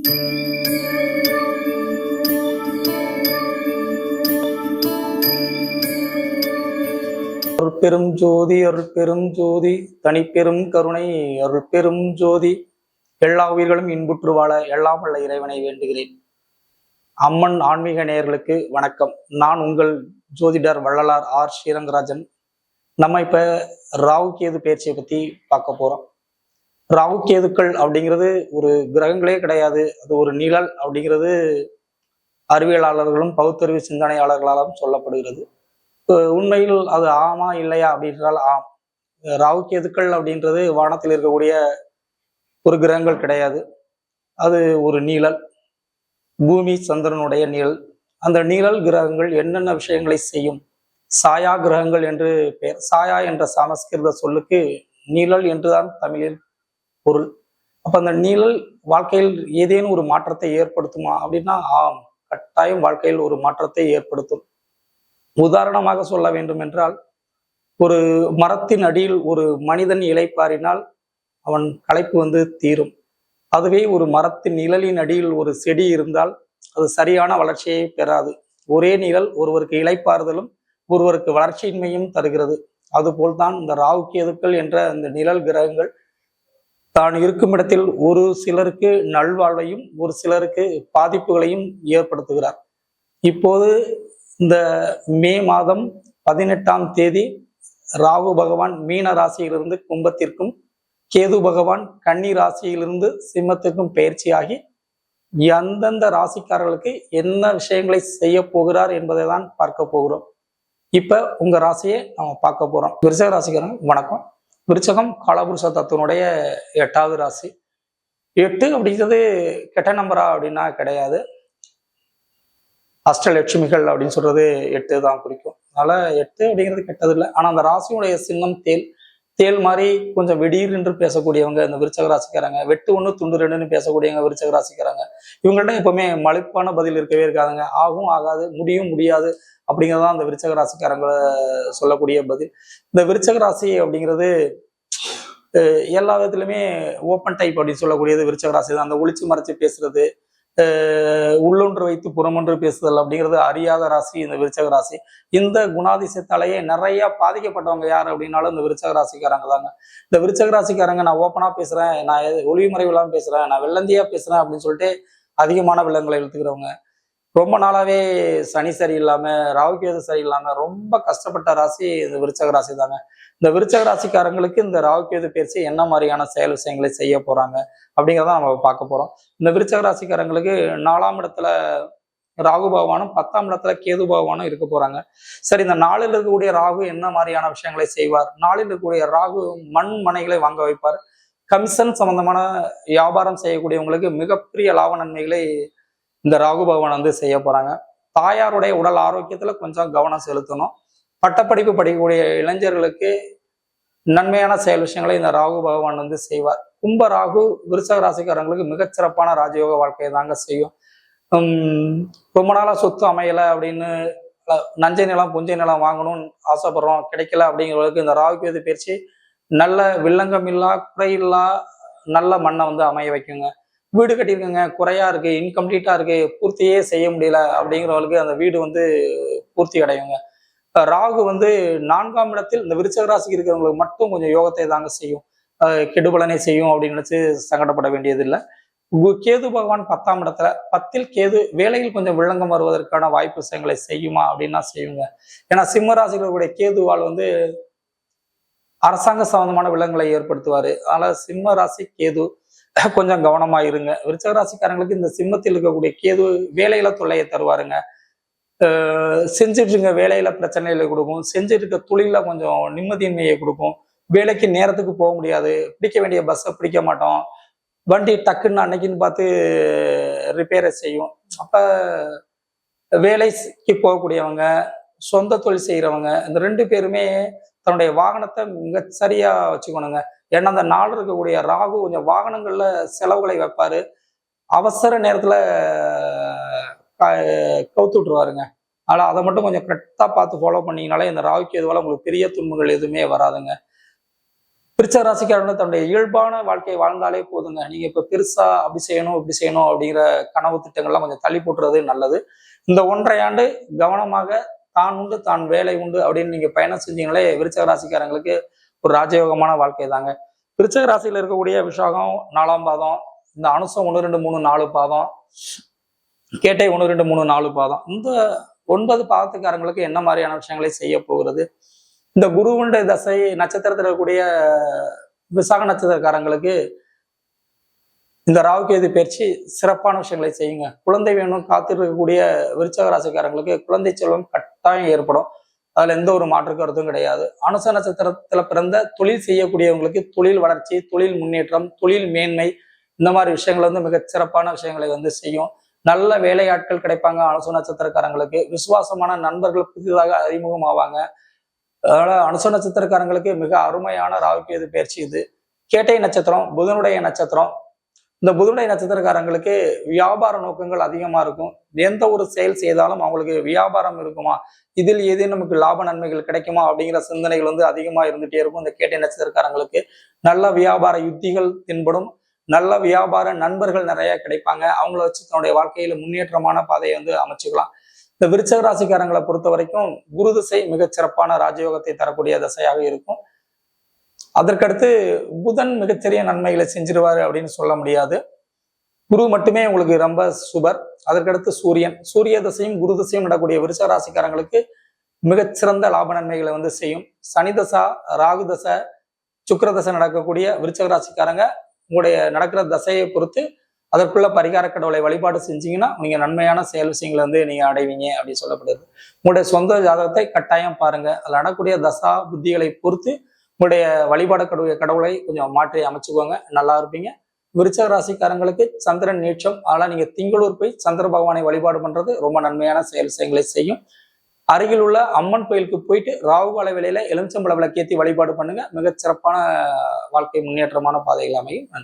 அருட்பெரும் ஜோதி அருட்பெரும் ஜோதி தனிப்பெரும் கருணை அருட்பெரும் ஜோதி. எல்லா உயிர்களும் இன்புற்று வாழ எல்லாம் வல்ல இறைவனை வேண்டுகிறேன். அம்மன் ஆன்மீக நேயர்களுக்கு வணக்கம். நான் உங்கள் ஜோதிடர் வள்ளலார் ஆர் ஸ்ரீரங்கராஜன். நம்ம இப்ப ராகு கேது பயிற்சியை பத்தி பார்க்க போறோம். ராகு கேதுக்கள் அப்படிங்கிறது ஒரு கிரகங்களே கிடையாது. அது ஒரு நிழல் அப்படிங்கிறது அறிவியலாளர்களும் பகுத்தறிவு சிந்தனையாளர்களாலும் சொல்லப்படுகிறது. உண்மையில் அது ஆமா இல்லையா அப்படின்றால் ஆம். ராகு கேதுக்கள் அப்படின்றது வானத்தில் இருக்கக்கூடிய ஒரு கிரகங்கள் கிடையாது. அது ஒரு நீழல். பூமி சந்திரனுடைய நீழல். அந்த நீழல் கிரகங்கள் என்னென்ன விஷயங்களை செய்யும்? சாயா கிரகங்கள் என்று பெயர் சாயா என்ற சமஸ்கிருத சொல்லுக்கு நீழல் என்றுதான் தமிழில் பொருள். அப்ப அந்த நிழல் வாழ்க்கையில் ஏதேனும் ஒரு மாற்றத்தை ஏற்படுத்துமா அப்படின்னா ஆம் கட்டாயம் வாழ்க்கையில் ஒரு மாற்றத்தை ஏற்படுத்தும். உதாரணமாக சொல்ல வேண்டும் என்றால் ஒரு மரத்தின் அடியில் ஒரு மனிதன் இலைப்பாரினால் அவன் களைப்பு வந்து தீரும். அதுவே ஒரு மரத்தின் நிழலின் அடியில் ஒரு செடி இருந்தால் அது சரியான வளர்ச்சியை பெறாது. ஒரே நிழல் ஒருவருக்கு இலைப்பாறுதலும் ஒருவருக்கு வளர்ச்சியின்மையும் தருகிறது. அதுபோல்தான் இந்த ராகு கேதுக்கள் என்ற அந்த நிழல் கிரகங்கள் தான் இருக்கும் இடத்தில் ஒரு சிலருக்கு நல்வாழ்வையும் ஒரு சிலருக்கு பாதிப்புகளையும் ஏற்படுத்துகிறார். இப்போது இந்த மே மாதம் பதினெட்டாம் தேதி ராகு பகவான் மீன ராசியிலிருந்து கும்பத்திற்கும் கேது பகவான் கன்னி ராசியிலிருந்து சிம்மத்திற்கும் பயிற்சியாகி எந்தெந்த ராசிக்காரர்களுக்கு என்ன விஷயங்களை செய்ய போகிறார் என்பதை தான் பார்க்க போகிறோம். இப்ப உங்க ராசியை நம்ம பார்க்க போறோம். விருச்சக ராசிக்காரங்க வணக்கம். விருச்சகம் காலபுருஷ தத்துவனுடைய எட்டாவது ராசி. எட்டு அப்படிங்கிறது கெட்ட நம்பரா அப்படின்னா கிடையாது. அஷ்டலட்சுமிகள் அப்படின்னு சொல்றது எட்டு தான் குறிக்கும். அதனால எட்டு அப்படிங்கிறது கெட்டது இல்லை ஆனால் அந்த ராசியுடைய சின்னம் தேல் தேல் மாதிரி கொஞ்சம் வெடீர் என்று பேசக்கூடியவங்க இந்த விருச்சக ராசிக்காரங்க வெட்டு ஒன்று துண்டு ரெண்டுன்னு பேசக்கூடியவங்க விருச்சக ராசிக்காரங்க இவங்கள்ட்ட எப்பவுமே மலிப்பான பதில் இருக்கவே இருக்காதுங்க. ஆகும் ஆகாது முடியும் முடியாது அப்படிங்கிறதான் அந்த விருச்சக ராசிக்காரங்களை சொல்லக்கூடிய பதில். இந்த விருச்சக ராசி அப்படிங்கிறது எல்லா விதத்துலையுமே ஓப்பன் டைப் அப்படின்னு சொல்லக்கூடியது விருச்சக ராசி தான். அந்த ஒளிச்சு மறைச்சு பேசுறது உள்ளொன்று வைத்து புறமொன்று பேசுதல் அப்படிங்கிறது அறியாத ராசி இந்த விருச்சக ராசி. இந்த குணாதிசயத்தாலேயே நிறைய பாதிக்கப்பட்டவங்க யார் அப்படின்னாலும் இந்த விருச்சக ராசிக்காரங்க தாங்க. இந்த விருச்சக ராசிக்காரங்க நான் ஓப்பனாக பேசுகிறேன் நான் எது- ஒளிவு மறைவில்லாம பேசுகிறேன் நான் வெள்ளந்தியாக பேசுகிறேன் அப்படின்னு சொல்லிட்டு அதிகமான வில்லங்களை இழுத்துக்கிறவங்க. ரொம்ப நாளாவே சனி சரியில்லாம ராகுகேது சரியில்லாம ரொம்ப கஷ்டப்பட்ட ராசி இந்த விருச்சக ராசி தாங்க. இந்த விருச்சக ராசிக்காரங்களுக்கு இந்த ராகுகேது பயிற்சி என்ன மாதிரியான செயல் விஷயங்களை செய்ய போறாங்க அப்படிங்கிறத நம்ம பார்க்க போறோம். இந்த விருச்சக ராசிக்காரங்களுக்கு நாலாம் இடத்துல ராகு பகவானும் பத்தாம் இடத்துல கேது பகவானும் இருக்க போறாங்க. சரி இந்த நாளில் இருக்கக்கூடிய ராகு என்ன மாதிரியான விஷயங்களை செய்வார்? நாளில் இருக்கக்கூடிய ராகு மண் மனைகளை வாங்க வைப்பார். கமிஷன் சம்பந்தமான வியாபாரம் செய்யக்கூடியவங்களுக்கு மிகப்பெரிய லாப நன்மைகளை இந்த ராகு பகவான் வந்து செய்ய போறாங்க. தாயாருடைய உடல் ஆரோக்கியத்துல கொஞ்சம் கவனம் செலுத்தணும். பட்டப்படிப்பு படிக்கக்கூடிய இளைஞர்களுக்கு நன்மையான செயல் விஷயங்களை இந்த ராகு பகவான் வந்து செய்வார். கும்ப ராகு விருச்சக ராசிக்காரங்களுக்கு மிகச்சிறப்பான ராஜயோக வாழ்க்கையை தாங்க செய்யும். ரொம்ப நாளா சொத்து அமையல அப்படின்னு நஞ்சை நிலம் புஞ்சை நிலம் வாங்கணும்னு ஆசைப்படுறோம். கிடைக்கல அப்படிங்கிறவங்களுக்கு இந்த ராகு கேது பயிற்சி நல்ல வில்லங்கம் இல்லா குறையில்லா நல்ல மண்ணை வந்து அமைய வைக்குங்க. வீடு கட்டியிருக்குங்க. குறையா இருக்கு. இன்கம்ப்ளீட்டா இருக்கு. பூர்த்தியே செய்ய முடியல அப்படிங்கிறவங்களுக்கு அந்த வீடு வந்து பூர்த்தி அடையுங்க. ராகு வந்து நான்காம் இடத்தில் இந்த விருச்சக ராசிக்கு இருக்கிறவங்களுக்கு மட்டும் கொஞ்சம் யோகத்தை தாங்க செய்யும். கெடுபலனை செய்யும் அப்படின்னு நினைச்சு சங்கடப்பட வேண்டியதில்லை. கேது பகவான் பத்தாம் இடத்துல பத்தில் கேது வேலையில் கொஞ்சம் விளங்கம் வருவதற்கான வாய்ப்பு விஷயங்களை செய்யுமா அப்படின்னா செய்யுங்க. ஏன்னா சிம்ம ராசிகளுடைய கேதுவால் வந்து அரசாங்க சம்பந்தமான விலங்குகளை ஏற்படுத்துவாரு. அதனால சிம்ம ராசி கேது கொஞ்சம் கவனமா இருங்க விருச்சக ராசிக்காரங்களுக்கு இந்த சிம்மத்தில் இருக்கக்கூடிய கேது வேலையில தொல்லையை தருவாருங்க. செஞ்சுட்டு இருக்க வேலையில பிரச்சனைகளை கொடுக்கும். செஞ்சுட்டு இருக்க தொழில கொஞ்சம் நிம்மதியின்மையை கொடுக்கும். வேலைக்கு நேரத்துக்கு போக முடியாது. பிடிக்க வேண்டிய பஸ்ஸை பிடிக்க மாட்டோம். வண்டி டக்குன்னு அன்னைக்குன்னு பார்த்து ரிப்பேரை செய்யும். அப்ப வேலைக்கு போகக்கூடியவங்க சொந்த தொழில் செய்கிறவங்க இந்த ரெண்டு பேருமே தன்னுடைய வாகனத்தை மிக சரியாக வச்சுக்கணுங்க. ஏன்னா அந்த நாள் இருக்கக்கூடிய ராகு கொஞ்சம் வாகனங்களில் செலவுகளை வைப்பார். அவசர நேரத்தில் க- கவுத்து விட்டுருவாருங்க. ஆனால் அதை மட்டும் கொஞ்சம் கரெக்டாக பார்த்து ஃபாலோ பண்ணீங்கனாலே இந்த ராகுக்கு எதுவால உங்களுக்கு பெரிய துன்பங்கள் எதுவுமே வராதுங்க. விருச்சக ராசிக்காரங்க தன்னுடைய இயல்பான வாழ்க்கையை வாழ்ந்தாலே போதுங்க. நீங்க இப்ப பெருசா அப்படி செய்யணும் இப்படி செய்யணும் அப்படிங்கிற கனவு திட்டங்கள்லாம் கொஞ்சம் தள்ளி போட்டுறது நல்லது. இந்த ஒன்றரை ஆண்டு கவனமாக தான் உண்டு தான் வேலை உண்டு அப்படின்னு நீங்க பயணம் செஞ்சீங்களே விருச்சக ராசிக்காரங்களுக்கு ஒரு ராஜயோகமான வாழ்க்கை தாங்க. விருச்சக ராசியில் இருக்கக்கூடிய விஷாகம் நாலாம் பாதம் இந்த அனுசம் ஒன்று ரெண்டு மூணு நாலு பாதம் கேட்டை ஒன்று ரெண்டு மூணு நாலு பாதம். இந்த ஒன்பது பாதத்துக்காரங்களுக்கு என்ன மாதிரியான விஷயங்களை செய்ய போகிறது? இந்த குருவுண்ட தசை நட்சத்திரத்தில் இருக்கக்கூடிய விசாக நட்சத்திரக்காரங்களுக்கு இந்த ராவுகேது பயிற்சி சிறப்பான விஷயங்களை செய்யுங்க. குழந்தை வேணும் காத்திருக்கக்கூடிய விருச்சக ராசிக்காரங்களுக்கு குழந்தை செல்வம் கட்டாயம் ஏற்படும். அதுல எந்த ஒரு மாற்று கருத்தும் கிடையாது. அனுச நட்சத்திரத்துல பிறந்த தொழில் செய்யக்கூடியவங்களுக்கு தொழில் வளர்ச்சி தொழில் முன்னேற்றம் தொழில் மேன்மை இந்த மாதிரி விஷயங்கள் வந்து மிகச் சிறப்பான விஷயங்களை வந்து செய்யும். நல்ல வேலையாட்கள் கிடைப்பாங்க அனுச நட்சத்திரக்காரங்களுக்கு விசுவாசமான நண்பர்கள் புதிதாக அறிமுகம் ஆவாங்க அதனால அனுச நட்சத்திரக்காரங்களுக்கு மிக அருமையான ராகுகேது பயிற்சி இது. கேட்டை நட்சத்திரம் புதனுடைய நட்சத்திரம் இந்த புதுனை நட்சத்திரக்காரங்களுக்கு வியாபார நோக்கங்கள் அதிகமாக இருக்கும். எந்த ஒரு செயல் செய்தாலும் அவங்களுக்கு வியாபாரம் இருக்குமா? இதில் எது நமக்கு லாப நன்மைகள் கிடைக்குமா? அப்படிங்கிற சிந்தனைகள் வந்து அதிகமாக இருந்துகிட்டே இருக்கும். இந்த கேட்டை நட்சத்திரக்காரங்களுக்கு நல்ல வியாபார யுத்திகள் தென்படும். நல்ல வியாபார நண்பர்கள் நிறைய கிடைப்பாங்க. அவங்கள வச்சு தன்னுடைய வாழ்க்கையில முன்னேற்றமான பாதையை வந்து அமைச்சுக்கலாம். இந்த விருச்சக ராசிக்காரங்களை பொறுத்த வரைக்கும் குரு திசை மிகச் சிறப்பான ராஜயோகத்தை தரக்கூடிய திசையாக இருக்கும். அதற்கடுத்து புதன் மிகச்சிறிய நன்மைகளை செஞ்சிருவார் அப்படின்னு சொல்ல முடியாது. குரு மட்டுமே உங்களுக்கு ரொம்ப சுபர். அதற்கடுத்து சூரியன். சூரிய தசையும் குரு தசையும் நடக்கூடிய விருச்சக ராசிக்காரங்களுக்கு மிகச்சிறந்த லாப நன்மைகளை வந்து செய்யும். சனி தசா ராகு தசை சுக்கிர தசை நடக்கக்கூடிய விருச்சக ராசிக்காரங்க உங்களுடைய நடக்கிற தசையை பொறுத்து அதற்குள்ள பரிகார கடவுளை வழிபாடு செஞ்சீங்கன்னா நீங்க நன்மையான செயல் விஷயங்களை வந்து நீங்க அடைவீங்க அப்படின்னு சொல்லப்படுது. உங்களுடைய சொந்த ஜாதகத்தை கட்டாயம் பாருங்க. அதில் நடக்கூடிய தசா புத்திகளை பொறுத்து உங்களுடைய வழிபாட கடவுளை கொஞ்சம் மாற்றி அமைச்சுக்கோங்க. நல்லா இருப்பீங்க. விருச்சக ராசிக்காரங்களுக்கு சந்திரன் நீட்சம். ஆனால் நீங்க திங்களூர் போய் சந்திர பகவானை வழிபாடு பண்றது ரொம்ப நன்மையான செயல் செயல்களை செய்யும். அருகில் உள்ள அம்மன் கோயிலுக்கு போயிட்டு ராகுகால வேலையில எலுமிச்சம்பழ விளக்கேத்தி வழிபாடு பண்ணுங்க. மிகச் சிறப்பான வாழ்க்கை முன்னேற்றமான பாதைகள் அமையும். நன்றி.